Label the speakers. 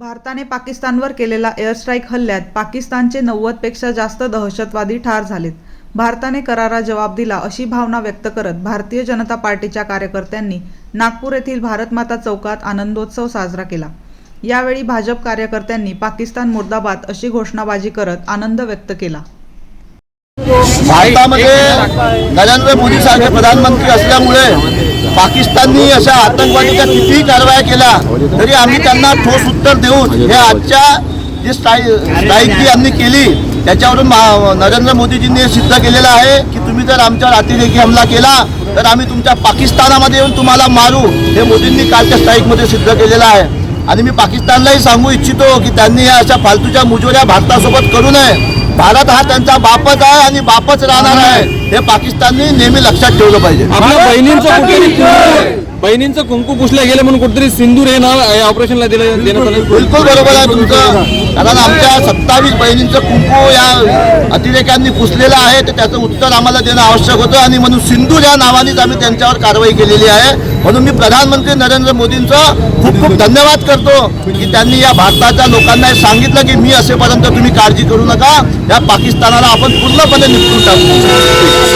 Speaker 1: भारताने पाकिस्तानवर केलेल्या एअर स्ट्राईक हल्ल्यात पाकिस्तानचे नव्वदपेक्षा जास्त दहशतवादी ठार झालेत. भारताने करारा जबाब दिला अशी भावना व्यक्त करत भारतीय जनता पार्टीच्या कार्यकर्त्यांनी नागपूर येथील भारतमाता चौकात आनंदोत्सव साजरा केला. यावेळी भाजप कार्यकर्त्यांनी पाकिस्तान मुर्दाबाद अशी घोषणाबाजी करत आनंद व्यक्त केला.
Speaker 2: भारतामध्ये नरेंद्र मोदी सारखे प्रधानमंत्री असल्यामुळे पाकिस्ताननी अशा आतंकवादीच्या कितीही कारवाया केल्या तरी आम्ही त्यांना ठोस उत्तर देऊन हे आजच्या जी स्ट्राईक स्ट्राईक जी यांनी केली त्याच्यावरून मा- नरेंद्र मोदीजींनी हे सिद्ध केलेलं आहे की तुम्ही जर आमच्यावर अतिरेकी हमला केला तर आम्ही तुमच्या पाकिस्तानामध्ये येऊन तुम्हाला मारू हे मोदींनी कालच्या स्ट्राईकमध्ये सिद्ध केलेलं आहे. आणि मी पाकिस्तानलाही सांगू इच्छितो की त्यांनी या अशा फालतूच्या मुजोऱ्या भारतासोबत करू नये. भारत हा त्यांचा बापच आहे आणि बापच राहणार आहे. हे पाकिस्ताननी नेहमी लक्षात ठेवलं पाहिजे.
Speaker 3: आपल्या बहिणींचं कुठेतरी कुंकू- बहिणींचं कुंकू पुसलं गेलं म्हणून कुठेतरी सिंदूर हे नाव या ऑपरेशनला दिलं देण्यात आलं.
Speaker 2: बिलकुल बरोबर आहे तुमचं. कारण आमच्या सत्तावीस बहिणींचं कुंकू या अतिरेक्यांनी पुसलेलं आहे तर त्याचं उत्तर आम्हाला देणं आवश्यक होतं. आणि म्हणून सिंधू या नावानेच आम्ही त्यांच्यावर कारवाई केलेली आहे. म्हणून मी प्रधानमंत्री नरेंद्र मोदींचं खूप खूप धन्यवाद करतो की त्यांनी या भारताच्या लोकांना सांगितलं की मी असेपर्यंत तुम्ही काळजी करू नका. या पाकिस्तानाला आपण पूर्णपणे निपटून टाकू.